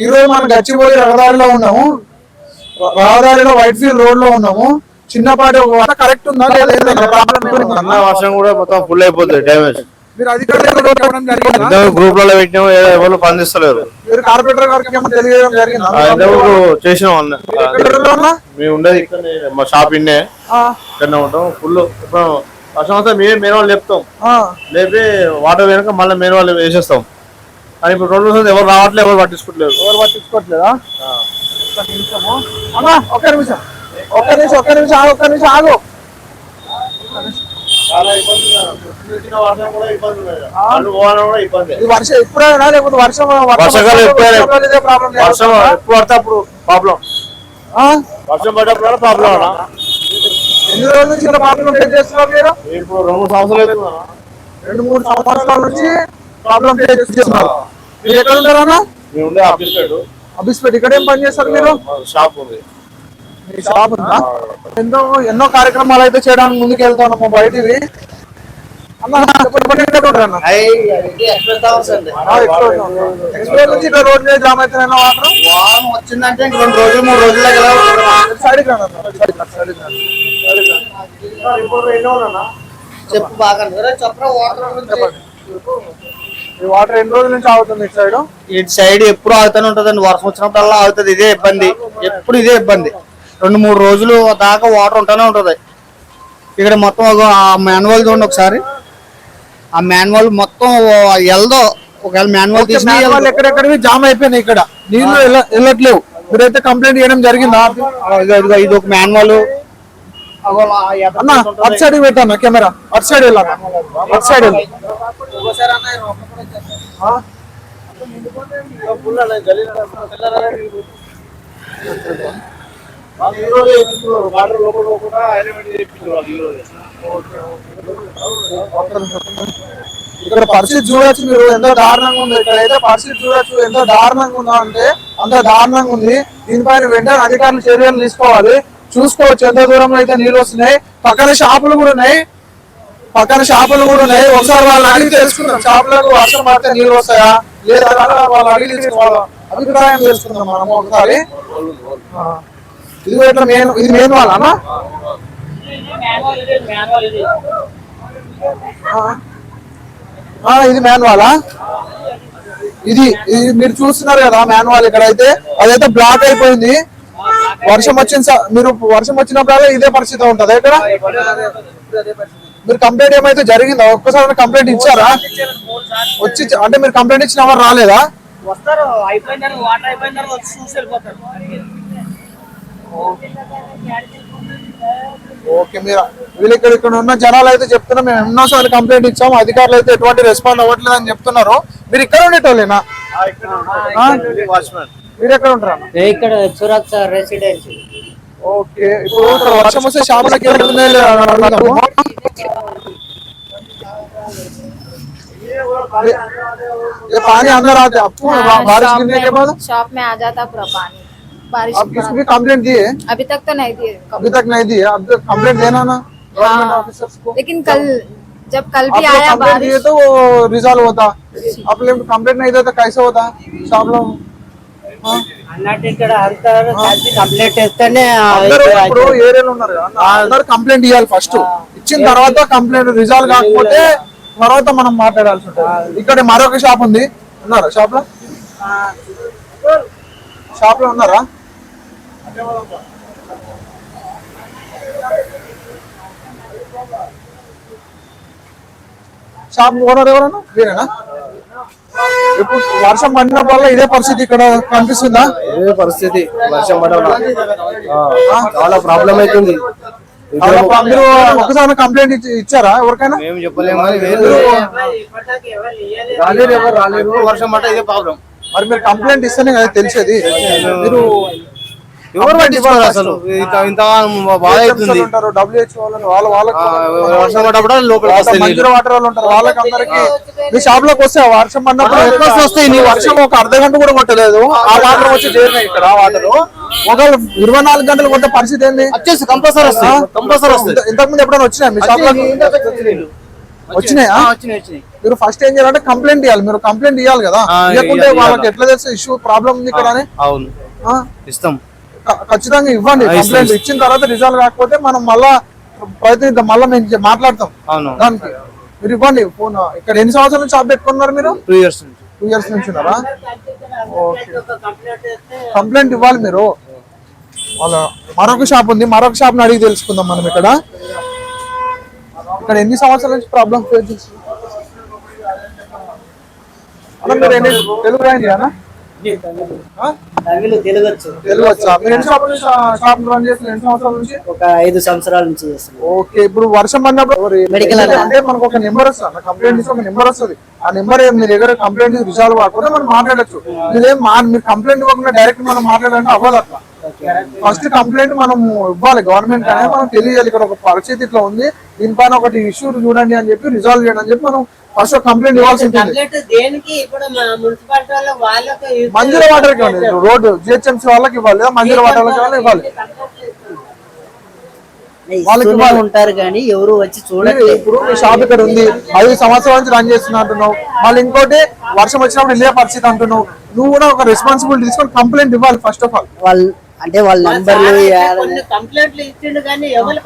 ఈ రోజు మనం గచ్చిబౌలి రహదారిలో ఉన్నాము. రహదారిలో వైట్ ఫీల్డ్ రోడ్లో ఉన్నాము. చిన్నపాటి ఒక కరెక్ట్ ఉందా లేదా ప్రాబ్లం వర్షం కూడా మొత్తం ఫుల్ అయిపోతుంది డ్యామేజ్ మీరు గ్రూప్ ఏ- ఎవరు స్పందిస్తలేరు మీరు కార్పొరేటర్ గారికి ఏమైనా తెలియజేయడం జరిగిందా? చేసినాం? మేము ఉండేది మా షాప్ ఇన్నే. ఆ, ఇక్కడనే ఉంటాం. ఫుల్ వర్షం వస్తే మేమే మేన వాళ్ళు లేపుతాం. ఆ. లేపి వాటర్ వెనక మళ్ళీ మేన వాళ్ళు వేసేస్తాం. కానీ ఇప్పుడు రెండు రోజులు ఎవరు రావట్లేదు ఎవరు పట్టించుకోవట్లేదు. ఎవరు పట్టించుకోవట్లేదా? ఒక్క నిమిషము. అమ్మా ఒక్క నిమిషం. ఒక్క నిమిషం ఒక్క నిమిషం ఆగు ఒక్క నిమిషం ఆగు. వర్షం ఎప్పుడైనా లేకపోతే వర్షం వర్షాకాలం ప్రాబ్లం వర్షం ఎప్పుడు పడితే అప్పుడు ప్రాబ్లం వర్షం పడ్డప్పుడు ప్రాబ్లం అన్న. ఎన్ని రోజుల నుంచి ఇలా ప్రాబ్లం ఫేస్ చేస్తున్నారు మీరు? ఇప్పుడు రెండు మూడు సంవత్సరాలు. రెండు మూడు సంవత్సరాల నుంచి ప్రాబ్లం ఫేస్ చేస్తున్నారు. మీరు ఎక్కడ ఉంటారు అన్న? మేము ఉండే ఆఫీస్ సైడ్. అబిస్పేట్ ఇక్కడ ఏం పని చేస్తారు మీరు? షాప్ ఉంది. మీ షాప్ ఉందా? ఎన్నో ఎన్నో కార్యక్రమాలు అయితే చేయడానికి ముందుకు వెళ్తాను బయటివి. చెప్పండి వచ్చిందంటే రెండు రోజులు మూడు రోజులు చెప్పు బాగా చెప్పరా వాటర్ ఈ వాటర్ ఎన్ని రోజుల నుంచి ఆగుతుంది ఇటు సైడ్? ఇటు సైడ్ ఎప్పుడు ఆగుతూనే ఉంటదండి వర్షం వచ్చినప్పుడల్లా ఆగుతుంది. ఇదే ఇబ్బంది. ఎప్పుడు ఇదే ఇబ్బంది. రెండు మూడు రోజులు దాకా వాటర్ ఉంటూనే ఉంటది. ఇక్కడ మొత్తం ఒక ఆ మాన్యువల్ చూడండి ఒకసారి. ఆ మాన్యువల్ మొత్తం ఎల్దో. ఒకవేళ మాన్యువల్ తీసిన ఎక్కడెక్కడివి? జామ్ అయిపోయినాయి ఇక్కడ. నీళ్ళు వెళ్ళ- వెళ్ళట్లేవు మీరైతే కంప్లైంట్ చేయడం జరిగిందా? ఇది ఒక మాన్యువల్. అన్న అటు సైడ్ పెట్టాను కెమెరా. అటు సైడ్ వెళ్ళాను అటు సైడ్ వెళ్ళి ఇక్కడ పరిస్థితి చూడొచ్చు మీరు. ఎంత దారుణంగా ఉంది. ఇక్కడ అయితే పరిస్థితి చూడొచ్చు. ఎంత దారుణంగా ఉందా అంటే అంత దారుణంగా ఉంది. దీనిపైన వెంటనే అధికారులు చర్యలు తీసుకోవాలి. చూసుకోవచ్చు. ఎంత దూరంలో అయితే నీళ్ళు వస్తున్నాయి? పక్కన షాపులు కూడా ఉన్నాయి. పక్కన షాపులు కూడా ఉన్నాయి. ఒకసారి వాళ్ళు అడిగి తెలుసుకుందాం. షాపులకు వర్షం పడితే నీళ్ళు వస్తాయా? లేదా వాళ్ళు అడిగి తెలుసుకోవాలి అభిప్రాయం తెలుసుకుందాం మనం ఒకసారి. ఇది కూడా ఇట్లా మెయిన్ ఇది మెయిన్ వాళ్ళ అన్న ఆ. ఆ, ఇది మాన్వాలా ఇది ఇది మీరు చూస్తున్నారు కదా మాన్వాల్ ఇక్కడ అయితే అదైతే బ్లాక్ అయిపోయింది. వర్షం వచ్చిన మీరు వర్షం వచ్చినప్పుడు ఇదే పరిస్థితి ఉంటది ఇక్కడ మీరు కంప్లైంట్ ఏమైతే జరిగిందా? ఒక్కసారి కంప్లైంట్ ఇచ్చారా? వచ్చి అంటే మీరు కంప్లైంట్ ఇచ్చిన ఎవరు రాలేదా? వస్తారు అయిపోయిన తర్వాత వాటర్ అయిపోయిన తర్వాత వచ్చి చూసి వెళ్ళిపోతారు. ఓకే. మీరు వీళ్ళు ఇక్కడ ఇక్కడ ఉన్న జనాలు అయితే చెప్తున్నా మేము ఎన్నోసార్లు కంప్లైంట్ ఇచ్చాము అధికారులు అయితే ఎటువంటి రెస్పాండ్ అవ్వట్లేదు అని చెప్తున్నారు. మీరు ఇక్కడ ఉండేటోళ్ళేనా? ఆ? వాచ్మెన్. మీరు ఎక్కడ ఉంటారా ఇక్కడ సురక్ష రెసిడెన్సీ ఓకే ఇప్పుడు ఇక్కడ వర్షం వస్తే షాపులకి వెళ్తున్నాయి ये पानी अंदर आते आपको हाँ, बारिश शॉप गिरने के बाद में शॉप में आ जाता पूरा पानी बारिश आप के किसी बाद। भी कंप्लेंट दिए अभी तक तो नहीं दिए अभी तक नहीं दिए अब कंप्लेंट देना ना गवर्नमेंट हाँ। ऑफिसर्स को लेकिन कल जब कल आप भी आया कंप्लेंट दिए बारिश तो वो रिजॉल्व होता आप लोग कंप्लेंट नहीं देते कैसे होता शॉप लोग అన్నట్టు ఇక్కడ అందరూ కలిసి కంప్లీట్ ఇప్పుడు ఏరియాలో ఉన్నారు కదా అందరు కంప్లైంట్ ఇవ్వాలి ఫస్ట్ ఇచ్చిన తర్వాత కంప్లైంట్ రిజాల్వ్ కాకపోతే తర్వాత మనం మాట్లాడాల్సి ఉంటుంది. ఇక్కడ మరొక షాప్ ఉంది. ఉన్నారా? షాప్లో? షాప్లో ఉన్నారా? షాప్ ఓనర్ ఎవరన్నా? మీరేనా? ఇప్పుడు వర్షం పడినప్పుడల్లా ఇదే పరిస్థితి ఇక్కడ కనిపిస్తుందా? ఇదే పరిస్థితి వర్షం పడడం చాలా ప్రాబ్లం అవుతుంది. మీరు ఒకసారి కంప్లైంట్ ఇచ్చి- ఇచ్చారా ఎవరికైనా? మేము చెప్పలేము. రాలేరు ఎవరు రాలేరు వర్షం పడ్డ ఇదే ప్రాబ్లం మరి మీరు కంప్లైంట్ ఇస్తేనే కదా తెలిసేది. మీరు ఎవరు పట్టించుకోరు అసలు? ఇంత ఇంత బాధ అవుతుంది. ఉంటారు డబ్ల్యూహెచ్ఓ వాళ్ళని వాళ్ళ వాళ్ళకి ఆ, వర్షం పడ్డప్పుడు అందరికి మీ షాప్లోకి వస్తే వర్షం పడినప్పుడు ఎట్లా వస్తాయి నీ వర్షం ఒక అర్ధ గంట కూడా కొట్టలేదు. ఆ వాటర్ వచ్చి చేరినాయి ఇక్కడ ఆ వాటర్. ఒకవేళ ఇరవై నాలుగు గంటలు కొట్టే పరిస్థితి ఏంది? వచ్చేసి కంపల్సరీ వస్తాయి కంపల్సరీ వస్తాయి. ఇంత- ఇంతకు ముందు ఎప్పుడైనా వచ్చినాయి మీ షాప్లోకి వచ్చినాయా? మీరు ఫస్ట్ ఏం చేయాలంటే కంప్లైంట్ ఇవ్వాలి మీరు కంప్లైంట్ ఇవ్వాలి కదా. ఇయ్యాలి, వాళ్ళకి. ఎట్లా తెలుసు ఇష్యూ ప్రాబ్లం ఉంది ఇక్కడ అని అవును. ఆ? ఇస్తాం. ఖచ్చితంగా ఇవ్వండి. కంప్లైంట్ ఇచ్చిన తర్వాత రిజల్ట్ కాకపోతే మనం మళ్ళా ప్రయత్నిద్దాం. మళ్ళా మేము మాట్లాడతాం. అవును దానికి మీరు ఇవ్వండి. ఫోన్ ఇక్కడ ఎన్ని సంవత్సరాల నుంచి షాప్ పెట్టుకున్నారు మీరు? టూ ఇయర్స్ నుంచి. టూ ఇయర్స్ నుంచి ఉన్నారా? కంప్లీట్ చేస్తే కంప్లైంట్ ఇవ్వాలి మీరు. వాళ్ళ మరొక షాప్ ఉంది. మరొక షాప్ని అడిగి తెలుసుకుందాం మనం ఇక్కడ. ఇక్కడ ఎన్ని సంవత్సరాల నుంచి ప్రాబ్లం ఫేస్ చేస్తున్నారు? మీరు తెలుగు రాయండి? తమిళ తెలుగొచ్చు. తెలుగు వచ్చా మీరు ఎన్ని షాప్ నుంచి షాప్ రన్ చేస్తున్నారు? ఎన్ని సంవత్సరాల నుంచి? ఒక ఐదు సంవత్సరాల నుంచి చేస్తున్నాం ఓకే ఇప్పుడు వర్షం పడినప్పుడు. అంటే మనకు ఒక నెంబర్ వస్తుంది కంప్లైంట్ ఇస్తే ఒక నెంబర్ వస్తుంది. ఆ నెంబర్ దగ్గర కంప్లైంట్ రిజాల్వ్ కాకుండా మనం మాట్లాడచ్చు. మీరేం మా మీరు కంప్లైంట్ ఇవ్వకుండా డైరెక్ట్ మనం మాట్లాడాలంటే అవ్వదు అట్లా. ఫస్ట్ కంప్లైంట్ మనం ఇవ్వాలి గవర్నమెంట్ అనేది మనం తెలియాలి ఇక్కడ ఒక పరిస్థితి ఇట్లా ఉంది. దీనిపైన ఒకటి ఇష్యూ చూడండి అని చెప్పి రిజాల్వ్ చేయండి అని చెప్పి మనం ఫస్ట్ కంప్లైంట్ ఇవ్వాల్సి ఉంటుంది. కంప్లీట్ దేనికి? ఇప్పుడు మా మున్సిపాలిటీ వాళ్ళ వాళ్ళకి మంజీర వాటర్ ఇవ్వండి రోడ్డు జిహెచ్ఎంసీ వాళ్ళకి ఇవ్వాలి. మంజీర వాటర్ వాళ్ళకి ఇవ్వాలి. వాళ్ళకి. ఉంటారు కానీ ఎవరు వచ్చి మీరు చూడట్లేదు. ఇప్పుడు మీ షాప్ ఇక్కడ ఉంది. ఐదు సంవత్సరాల నుంచి రన్ చేస్తున్నా అంటున్నావు. మళ్ళీ ఇంకోటి వర్షం వచ్చినప్పుడు వెళ్ళే పరిస్థితి అంటున్నావు. నువ్వు కూడా ఒక రెస్పాన్సిబిలిటీ తీసుకొని కంప్లైంట్ ఇవ్వాలి ఫస్ట్ ఆఫ్ ఆల్ వాళ్ళు అంటే వాళ్ళ నంబర్లు కంప్లైంట్లు ఇచ్చిండు కానీ ఎవరు